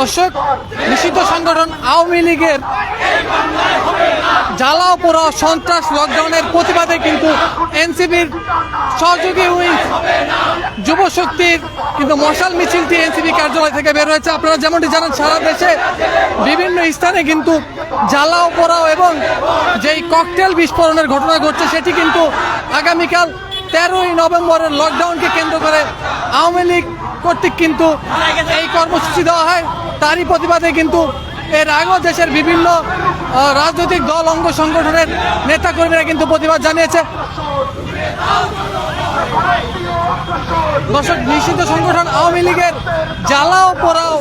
দর্শক, নিষিদ্ধ সংগঠন আওয়ামী লীগের জ্বালাও পোড়াও সন্ত্রাস লকডাউনের প্রতিবাদে কিন্তু এনসিবির সহযোগী উইং যুব শক্তির কিন্তু মশাল মিছিলটি এনসিবি কার্যালয় থেকে বের হয়েছে। আপনারা যেমনটি জানেন, সারা দেশে বিভিন্ন স্থানে কিন্তু জ্বালাও পোড়াও এবং যেই ককটেল বিস্ফোরণের ঘটনা ঘটছে, সেটি কিন্তু আগামীকাল তেরোই নভেম্বরের লকডাউনকে কেন্দ্র করে আওয়ামী লীগ কর্তৃক কিন্তু এই কর্মসূচি দেওয়া হয়। তারই প্রতিবাদে কিন্তু এর আগেও দেশের বিভিন্ন রাজনৈতিক দল, অঙ্গ সংগঠনের নেতাকর্মীরা কিন্তু প্রতিবাদ জানিয়েছে। দর্শক, নিষিদ্ধ সংগঠন আওয়ামী লীগের জ্বালাও পোড়াও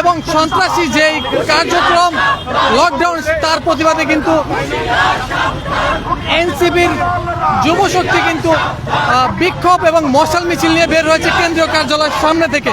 এবং সন্ত্রাসী যেই কার্যক্রম লকডাউন তার প্রতিবাদে কিন্তু এনসিবির যুব শক্তি কিন্তু বিক্ষোভ এবং মশাল মিছিল নিয়ে বের হয়েছে কেন্দ্রীয় কার্যালয়ের সামনে থেকে।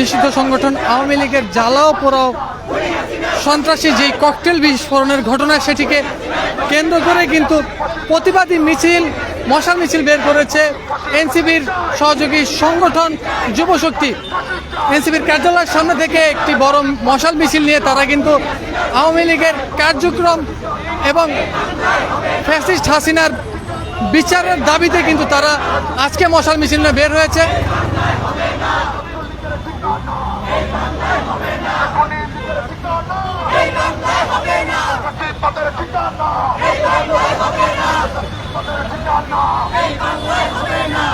নিষিদ্ধ সংগঠন আওয়ামী লীগের জ্বালাও পোড়াও সন্ত্রাসী যেই ককটেল বিস্ফোরণের ঘটনা সেটিকে কেন্দ্র করে কিন্তু প্রতিবাদী মিছিল মশাল মিছিল বের করেছে এনসিবির সহযোগী সংগঠন যুবশক্তি এনসিবির কার্যালয়ের সামনে থেকে একটি বড় মশাল মিছিল নিয়ে তারা কিন্তু আওয়ামী লীগের কার্যক্রম এবং ফ্যাসিস্ট হাসিনার বিচারের দাবিতে কিন্তু তারা আজকে মশাল মিছিল নিয়ে বের হয়েছে। ঠিকানা এই বাংলায় হবে না এই বাংলায় হবে না